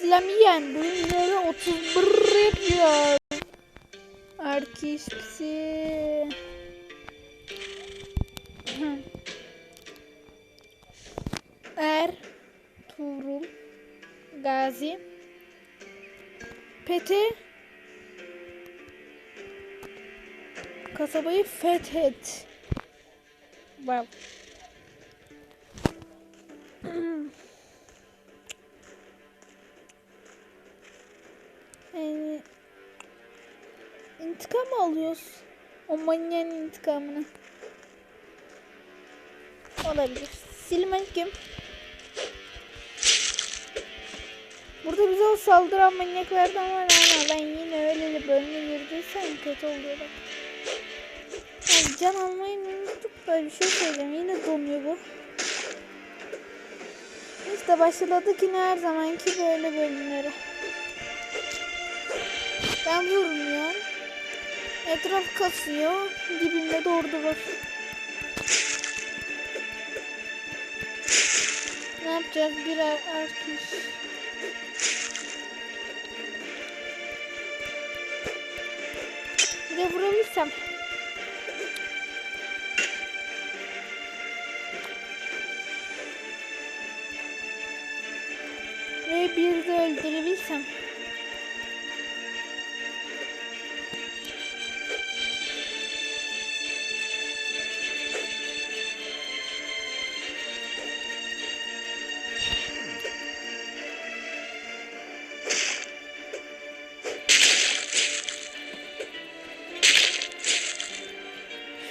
Slamiyen bölümleri 31 yapıyor. Arkişpsi. Er Tuğrul Gazi Pete Kasabayı fethet. Wow. Yani intikam mı alıyoruz? O manyağın intikamını. Olabilir. Silmen kim? Burada bize o saldıran manyaklardan var ama ben yine öyle de bölüme girdiysem kötü oluyor bak. Ay, can almayı unuttuk da bir şey söyleyeceğim. Yine donuyor bu. İşte başladık yine her zamanki böyle bölümlere. Ben vurmuyorum. Etraf kasıyor. Dibimde de ordu var. Ne yapacağız? Birer erkeş. Bir de vurabilsem. Ve bir de öldürebilsem.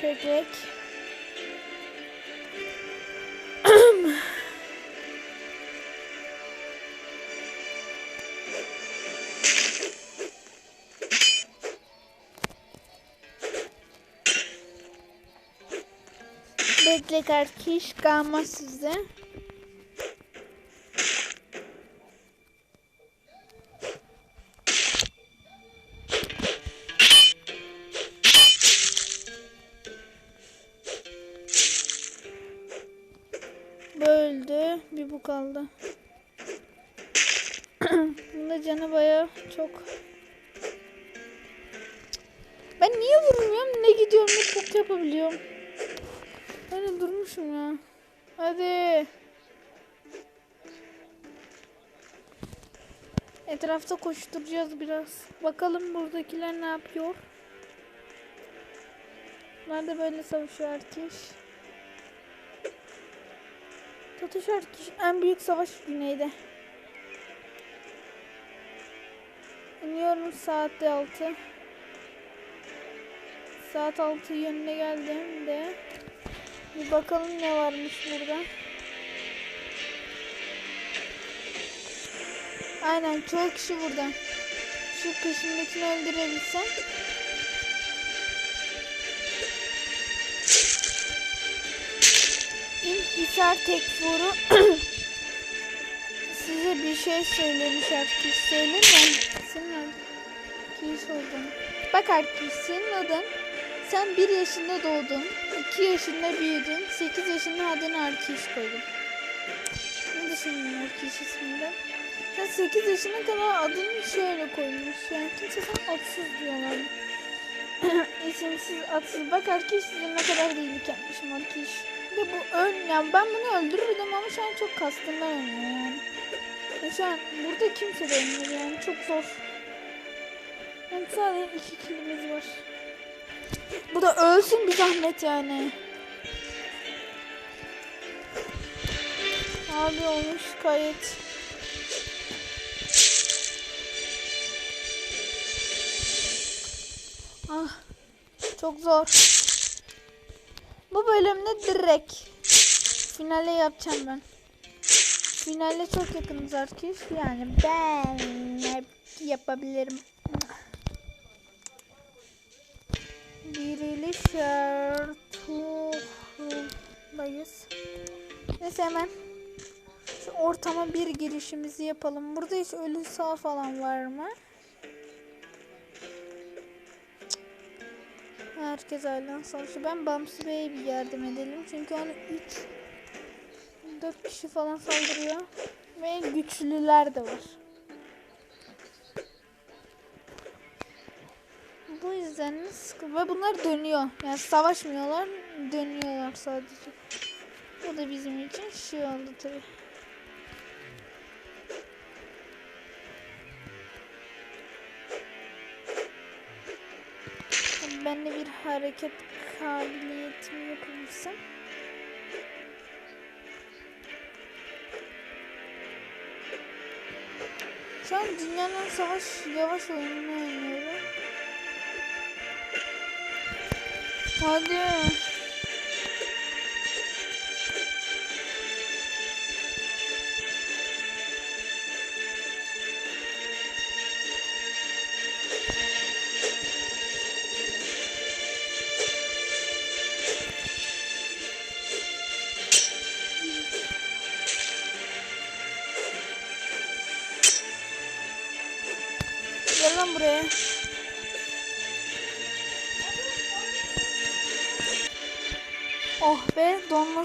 Çökek. Bekle kardeş kalmaz size. Canı çok. Ben niye vurmuyorum? Ne gidiyorum ne çok yapabiliyorum. Ben de durmuşum ya. Hadi. Etrafta koşturacağız biraz. Bakalım buradakiler ne yapıyor. Bunlar da böyle savaşıyor herkes. Satış herkes en büyük savaş güneyde. İniyorum saatte 6. Saat 6 yönüne geldim de. Bir bakalım ne varmış burada. Aynen çok kişi burada. Şu peşimdekini öldürebilsem. İnhisar tekfuru size bir şey söylemiş herkes. Söyleme. Senin adın. Kim oldun? Bak herkes senin adın. Sen bir yaşında doğdun. 2 yaşında büyüdün. 8 yaşında adını Arkiş koydun. Ne düşündün Arkiş isminden? Sen 8 yaşına kadar adını şöyle koymuş. Yani kimse sana atsız diyorlar. İsimsiz atsız. Bak Arkiş size ne kadar iyilik yapmışım Arkiş. Bir de bu ön yani ben bunu öldürürdüm ama şu an çok kastımdan ölmüyor yani. Şu an burada kimse de yani çok zor. Yani sadece iki kilimiz var. Bu da ölsün bir zahmet yani. Abi olmuş kayıt. Ah çok zor. Bu bölümde direkt finale yapacağım ben. Finale çok yakınız arkadaşlar. Yani ben hep yapabilirim. Diriliş şartındayız. Neyse hemen şu ortama bir girişimizi yapalım. Burada hiç ölü sağ falan var mı? Herkes aileden savaşı. Ben Bamsı Bey'e bir yardım edelim. Çünkü hani 3 4 kişi falan saldırıyor. Ve güçlüler de var. Bu yüzden ve bunlar dönüyor. Yani savaşmıyorlar, dönüyorlar sadece. Bu da bizim için şey oldu tabii. Ben de bir hareket kabiliyetimi yapabilirsem. Şu an dünyanın savaş yavaş oyununu oynuyorum. Hadi.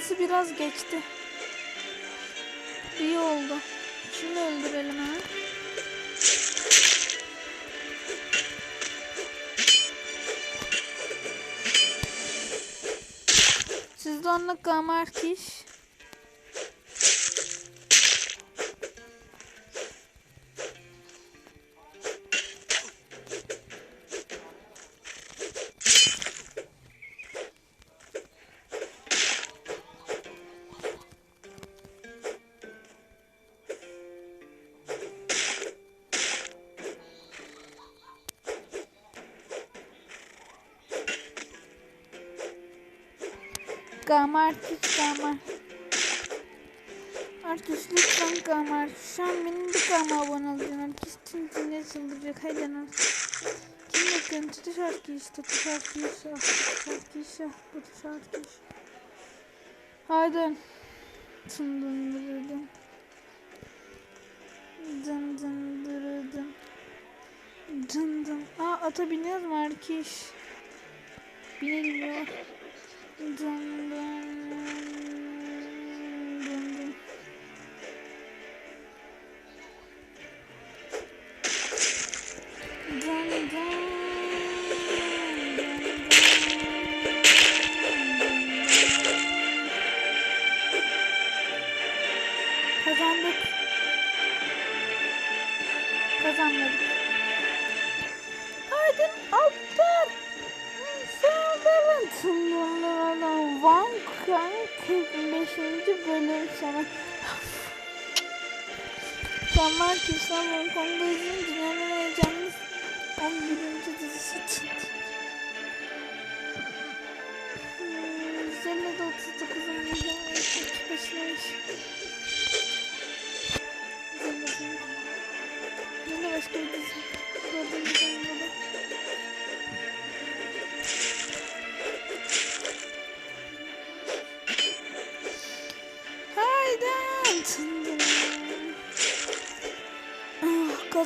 Donması biraz geçti. İyi oldu. Şimdi öldürelim hemen. Sizde onunla gamarkiş. Gamma artık gamma. Artık lütfen gamma artık. Şu an benim bir gamma abone olacağım. Herkes tüm dünya çıldıracak. Haydi lan. Kim bakın tutu şarkı iş, tutu şarkı iş, tutu şarkı iş, ah, tutu şarkı iş. Haydi. Tın dın dırıdım. Dın dın dırıdım. Dın dın. Aa ata biniyoruz mu Erkiş? Binilmiyor. dun, dun.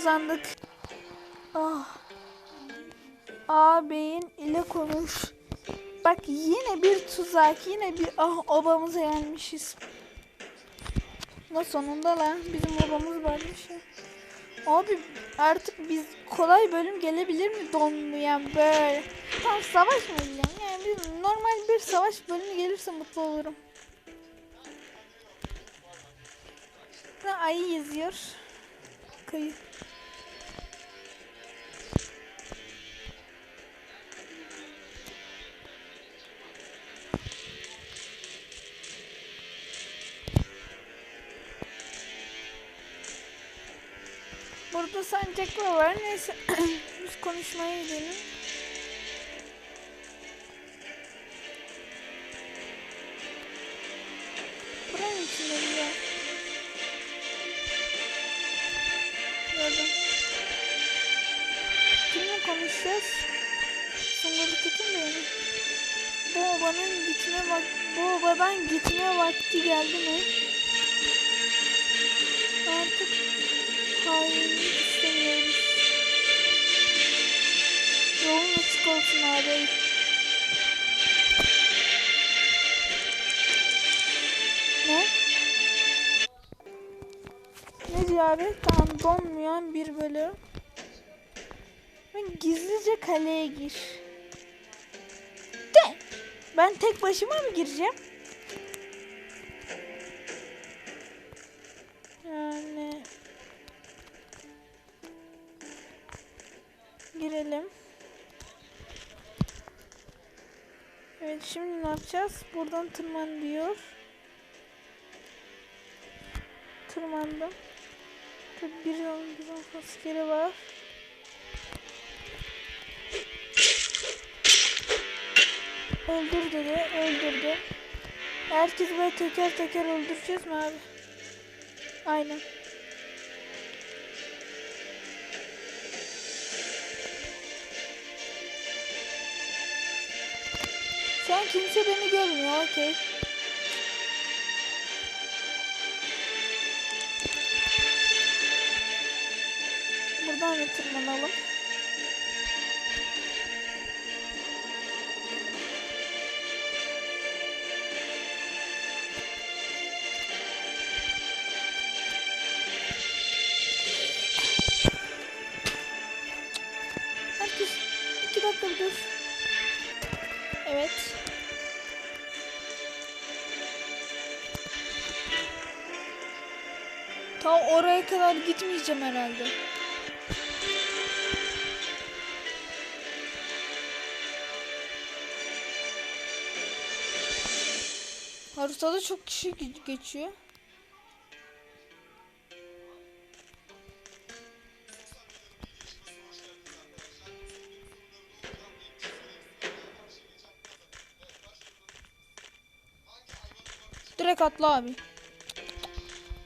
Kazandık. Ah. Ağabeyin ile konuş. Bak yine bir tuzak, yine bir ah obamıza gelmişiz. La sonunda lan bizim obamız varmış ya. Abi artık biz kolay bölüm gelebilir mi donmayan böyle. Tam savaş mı diyeceğim? Yani bir normal bir savaş bölümü gelirse mutlu olurum. Ha, ayı yazıyor. Kayı. Burada sancaklar var. Neyse biz konuşmaya gidelim. Buranın içinde bir yer. Gördüm. Kimle konuşacağız? Sungur Tekin Bey mi? Bu obanın gitme vak bu obadan gitme vakti geldi mi? Hainlik istemiyoruz. Yolun açık olsun abi. Ne? abi. Tamam donmayan bir bölüm. Ben gizlice kaleye gir. De. Ben tek başıma mı gireceğim? Yani girelim. Evet şimdi ne yapacağız? Buradan tırman diyor. Tırmandım. Tabii bir yol bir askeri var. Öldür dedi, öldürdü. Herkes böyle teker teker öldüreceğiz mi abi? Aynen. Şu an kimse beni görmüyor, okey. Buradan da tırmanalım. Herkes iki dakika dur. Evet. Ta oraya kadar gitmeyeceğim herhalde. Haritada çok kişi ge- geçiyor. Direkt atla abi.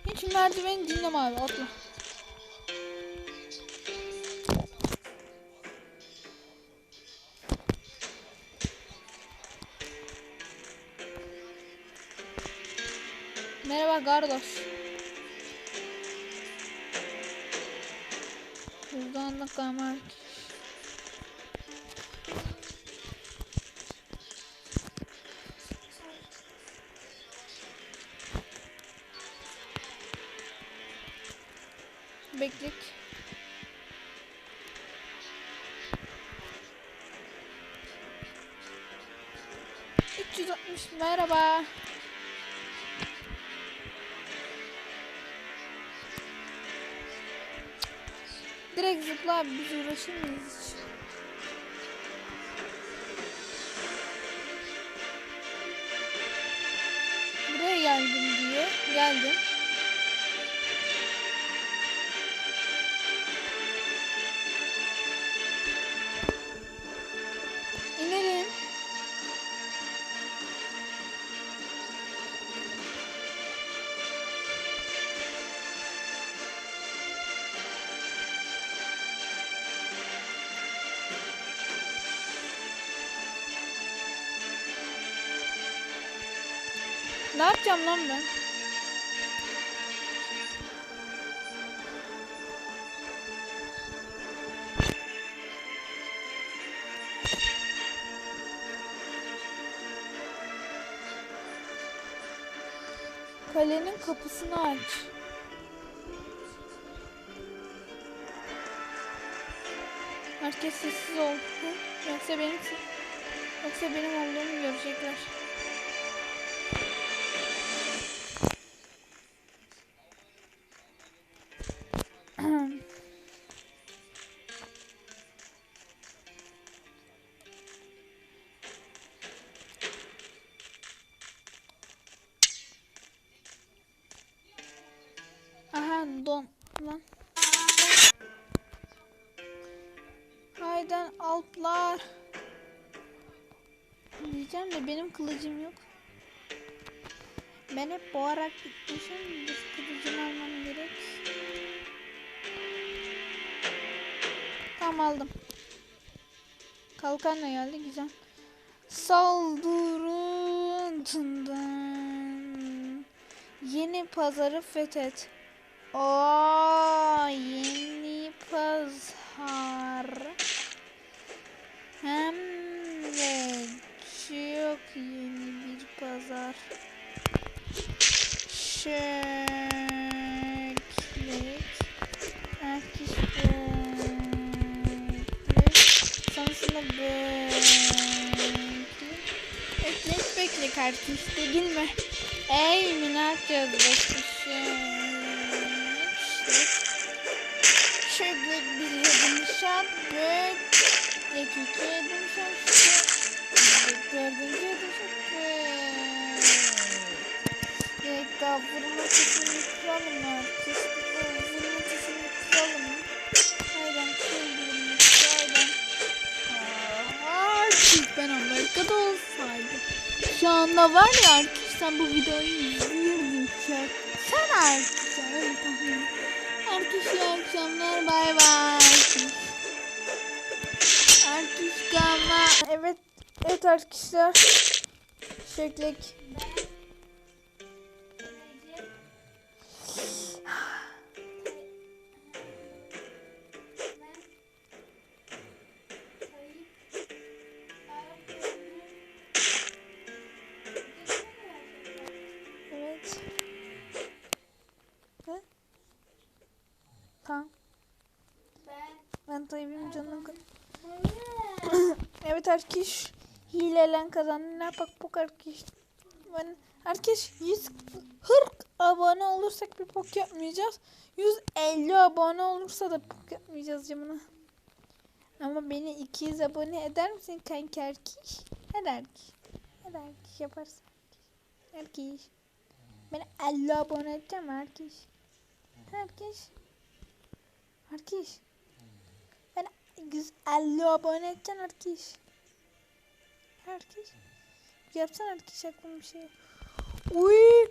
Hiç merdiveni dinleme abi atla. Merhaba kardeş. Buradan da kamar. 560 merhaba. Direkt zıpla abi biz uğraşır mıyız hiç? Buraya geldim diye geldim. Ne yapacağım lan ben? Kalenin kapısını aç. Herkes sessiz ol. Hı? Yoksa benim yoksa benim olduğumu görecekler. Diyeceğim de benim kılıcım yok. Ben hep boğarak gitmişim. Bir kılıcım almam gerek. Tamam aldım. Kalkan da geldi güzel. Saldırından yeni pazarı fethet. Oo yeni pazar. Hem yeni bir pazar. Şeklik herkes beklik sonrasında beklik ekmek beklik herkes dedin mi ey minat yazdık şöyle bir yedimşat bek dakika yedimşat geldik. Dördüncüye de çıktı. Yekta vurma tuşunu kıralım artık. Vurma tuşunu kıralım. Hayran kırıldım. Hayran. Artık ben Amerika'da olsaydım. Şu anda var ya artık sen bu videoyu izlirdin çek. Sen artık. Evet tamam. Herkese iyi akşamlar. Bay bay. Artık ama evet Evet arkadaşlar. Şeklek. Evet. Ne? Tamam. Ben Tayyip'im canım. evet herkes hilelen kazandı. Ne yapak bu herkes. Ben herkes 140 abone olursak bir pok yapmayacağız. 150 abone olursa da pok yapmayacağız camına. Ama beni 200 abone eder misin kanka erkeş? Eder ki. Eder ki yaparsın. Erkeş. Beni 50 abone edeceğim herkes. Herkes. Herkes. Ben 150 abone edeceğim herkes. Herkes. Yapsana herkes aklıma bir şey. Uy.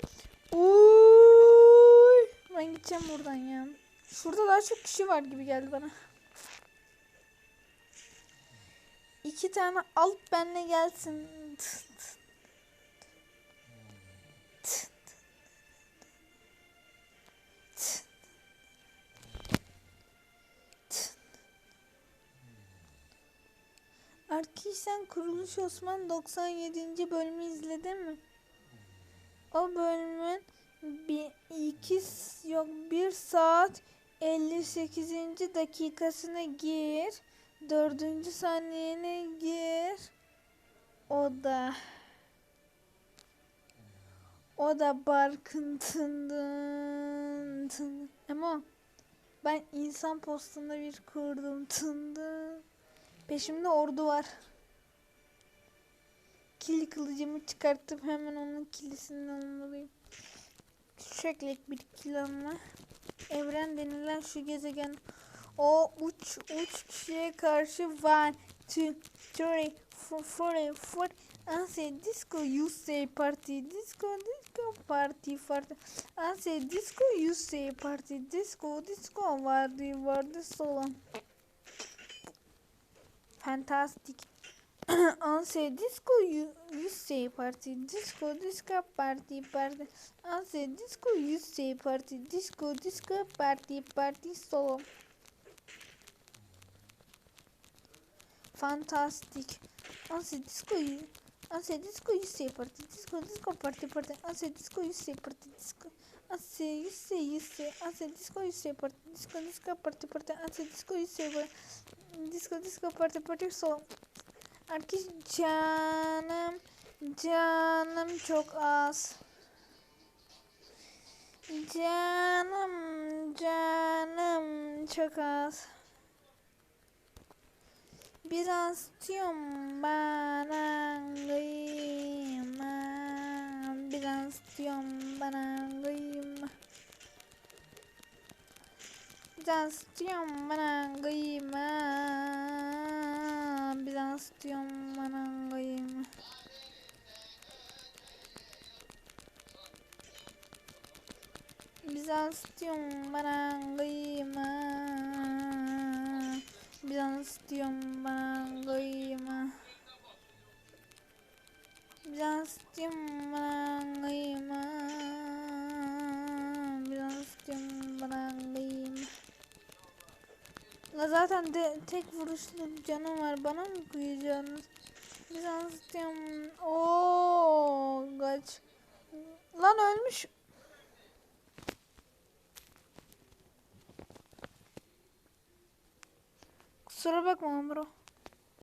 Uy. Ben gideceğim buradan ya. Şurada daha çok kişi var gibi geldi bana. İki tane alıp benle gelsin. Arkadaş sen Kuruluş Osman 97. bölümü izledin mi? O bölümün bir iki s- yok bir saat 58. dakikasına gir. Dördüncü saniyene gir. O da o da tın. Ama ben insan postunda bir kurdum tındı. Peşimde ordu var. Kili kılıcımı çıkartıp hemen onun kilisinden almalıyım. Şöyle bir kill alma. Evren denilen şu gezegen o uç uç kişiye karşı one, two, three, four, four, four. I disco, you say party, disco, disco, party, party. I disco, you say party, disco, disco, vardı, vardı, solo fantastic. Anse disco yüzsey parti disco disco parti parti. Anse disco yüzsey parti disco disco parti parti solo. Fantastik Anse disco Anse disco yüzsey parti disco disco parti parti. Anse disco yüzsey parti disco. Hace, dice, dice, hace disco, dice, disco, disco, parte, parte, hace disco, dice, disco, disco, parte, parte, sol. Artık canım, canım çok az. Canım, canım çok az. Biraz diyorum bana kıyma diyorum bana kıyım. Bizans diyorum bana kıyım. Bizans diyorum bana kıyım. Bizans diyorum bana kıyım. Bizans diyorum bana kıyım. Justin Brangayma Justin Brangayma La zaten de tek vuruşluk canım var bana mı koyacaksınız? Justin o kaç. Lan ölmüş. Kusura bakma bro.